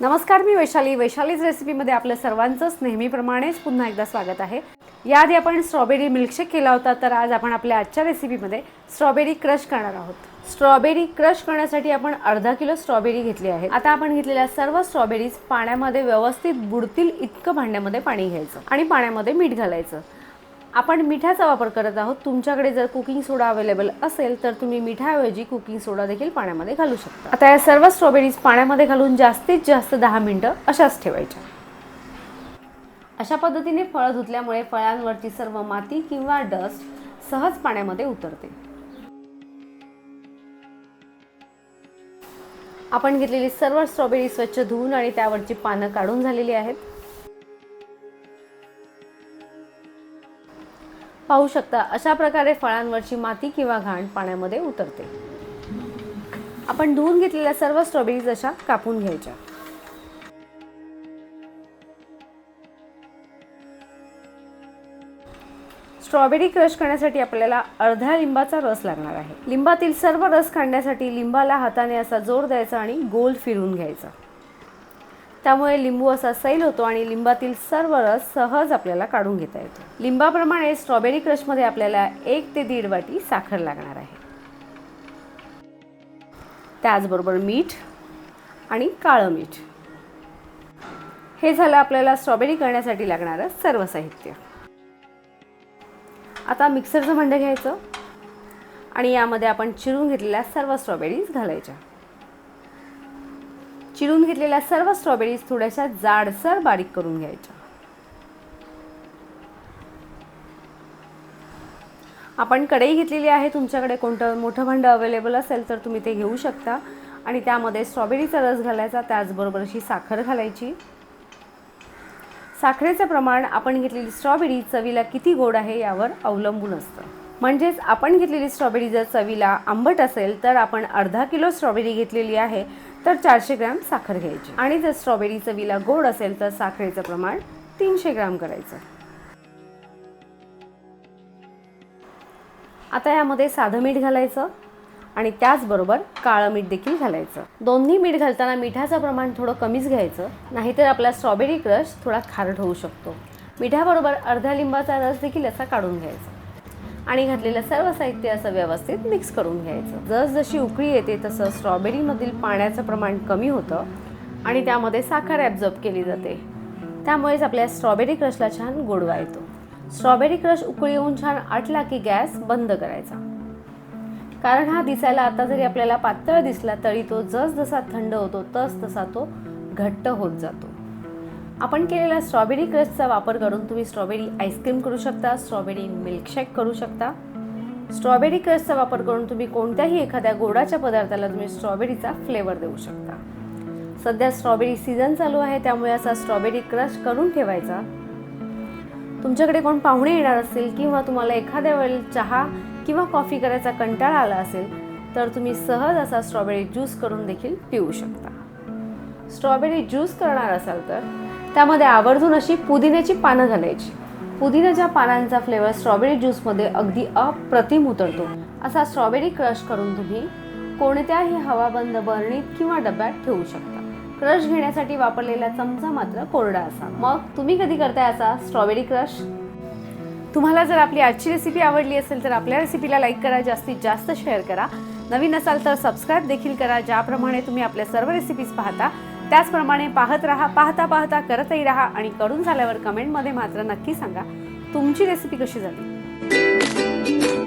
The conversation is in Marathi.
नमस्कार मी वैशाली. वैशालीज रेसिपीमध्ये आपलं सर्वांचंच नेहमीप्रमाणेच पुन्हा एकदा स्वागत आहे. याआधी आपण स्ट्रॉबेरी मिल्कशेक केला होता तर आज आपण आपल्या आजच्या रेसिपीमध्ये स्ट्रॉबेरी क्रश करणार आहोत. स्ट्रॉबेरी क्रश करण्यासाठी आपण अर्धा किलो स्ट्रॉबेरी घेतली आहे आता आपण घेतलेल्या सर्व स्ट्रॉबेरीज पाण्यामध्ये व्यवस्थित बुडतील इतकं भांड्यामध्ये पाणी घ्यायचं आणि पाण्यामध्ये मीठ घालायचं. आपण मिठाचा वापर करत आहोत. तुमच्याकडे जर कुकिंग सोडा अवेलेबल असेल तर तुम्ही मिठाऐवजी कुकिंग सोडा देखील पाण्यामध्ये घालू शकता. आता या सर्व स्ट्रॉबेरीज पाण्यामध्ये घालून जास्तीत जास्त दहा मिनटं अशाच ठेवायच्या. अशा पद्धतीने फळं धुतल्यामुळे फळांवरची सर्व माती किंवा डस्ट सहज पाण्यामध्ये उतरते. आपण घेतलेली सर्व स्ट्रॉबेरी स्वच्छ धुवून आणि त्यावरची पानं काढून झालेली आहेत. पाहू शकता अशा प्रकारे फळांवरची माती किंवा घाण पाण्यामध्ये उतरते. आपण धुवून घेतलेल्या सर्व स्ट्रॉबेरीज अशा कापून घ्यायच्या. स्ट्रॉबेरी क्रश करण्यासाठी आपल्याला अर्ध्या लिंबाचा रस लागणार आहे. लिंबातील सर्व रस काढण्यासाठी लिंबाला हाताने असा जोर द्यायचा आणि गोल फिरून घ्यायचा. त्यामुळे लिंबू असा सैल होतो आणि लिंबातील सर्व रस सहज आपल्याला काढून घेता येतो. लिंबाप्रमाणे स्ट्रॉबेरी क्रशमध्ये आपल्याला एक ते दीड वाटी साखर लागणार आहे. त्याचबरोबर मीठ आणि काळं मीठ. हे झालं आपल्याला स्ट्रॉबेरी करण्यासाठी लागणारं सर्व साहित्य. आता मिक्सरचं भांडं घ्यायचं आणि यामध्ये आपण चिरून घेतलेल्या सर्व स्ट्रॉबेरीज घालायच्या. चिरून घेतलेल्या सर्व स्ट्रॉबेरीज थोड्याशा जाडसर बारीक करून घ्यायच्या. आपण कढई घेतलेली आहे तुमच्याकडे कोणतं मोठं भांडं अवेलेबल असेल तर तुम्ही ते घेऊ शकता. आणि त्यामध्ये स्ट्रॉबेरीचा रस घालायचा त्याचबरोबर अशी साखर घालायची. साखरेचं प्रमाण आपण घेतलेली स्ट्रॉबेरी चवीला किती गोड आहे यावर अवलंबून असतं. म्हणजेच आपण घेतलेली स्ट्रॉबेरी जर चवीला आंबट असेल तर आपण अर्धा किलो स्ट्रॉबेरी घेतलेली आहे. तर चारशे ग्रॅम साखर घ्यायची. आणि जर स्ट्रॉबेरी चवीला गोड असेल तर साखरेचं प्रमाण तीनशे ग्रॅम करायचं. आता यामध्ये साधं मीठ घालायचं आणि त्याचबरोबर काळं मीठ देखील घालायचं. दोन्ही मीठ घालताना मिठाचं प्रमाण थोडं कमीच घ्यायचं नाहीतर आपला स्ट्रॉबेरी क्रश थोडा खारट होऊ शकतो. मिठाबरोबर अर्ध्या लिंबाचा रस देखील असा काढून घ्यायचा. आणि घातलेलं सर्व साहित्य असं व्यवस्थित मिक्स करून घ्यायचं. जसजशी उकळी येते तसं स्ट्रॉबेरीमधील पाण्याचं प्रमाण कमी होतं आणि त्यामध्ये साखर ॲब्झॉर्ब केली जाते. त्यामुळेच आपल्या स्ट्रॉबेरी क्रशला छान गोडवा येतो. स्ट्रॉबेरी क्रश उकळी येऊन छान आटला की गॅस बंद करायचा. कारण हा दिसायला आता जरी आपल्याला पातळ दिसला तरी तो जसजसा थंड होतो तस तसा तो घट्ट होत जातो. आपण केलेल्या स्ट्रॉबेरी क्रस्टचा वापर करून तुम्ही स्ट्रॉबेरी आईस्क्रीम करू शकता स्ट्रॉबेरी मिल्कशेक करू शकता. स्ट्रॉबेरी क्रस्टचा वापर करून तुम्ही कोणत्याही एखाद्या गोडाच्या पदार्थाला तुम्ही स्ट्रॉबेरीचा फ्लेवर देऊ शकता. सध्या स्ट्रॉबेरी सीझन चालू आहे त्यामुळे असा स्ट्रॉबेरी क्रश करून ठेवायचा. तुमच्याकडे कोण पाहुणे येणार असतील किंवा तुम्हाला एखाद्या वेळी चहा किंवा कॉफी करायचा कंटाळा आला असेल तर तुम्ही सहज असा स्ट्रॉबेरी ज्यूस करून देखील पिऊ शकता. स्ट्रॉबेरी ज्यूस करणार असाल तर त्यामध्ये आवर्जून अशी पुदिन्याची पानं घालायची. पुदिन्याच्या पानांचा फ्लेवर स्ट्रॉबेरी ज्यूसमध्ये अगदी अप्रतिम उतरतो असा स्ट्रॉबेरी क्रश करून तुम्ही कोणत्याही हवाबंद बरणीत किंवा डब्यात ठेवू शकता. क्रश घेण्यासाठी वापरलेला चमचा मात्र कोरडा असा मग तुम्ही कधी करताय असा स्ट्रॉबेरी क्रश तुम्हाला जर आपली आजची रेसिपी आवडली असेल तर आपल्या रेसिपीला लाईक करा जास्तीत जास्त शेअर करा. नवीन असाल तर सबस्क्राईब देखील करा ज्याप्रमाणे तुम्ही आपल्या सर्व रेसिपीज पाहता. त्याचप्रमाणे पाहत राहा पाहता पाहता करतही राहा आणि करून झाल्यावर कमेंटमध्ये मात्र नक्की सांगा तुमची रेसिपी कशी झाली?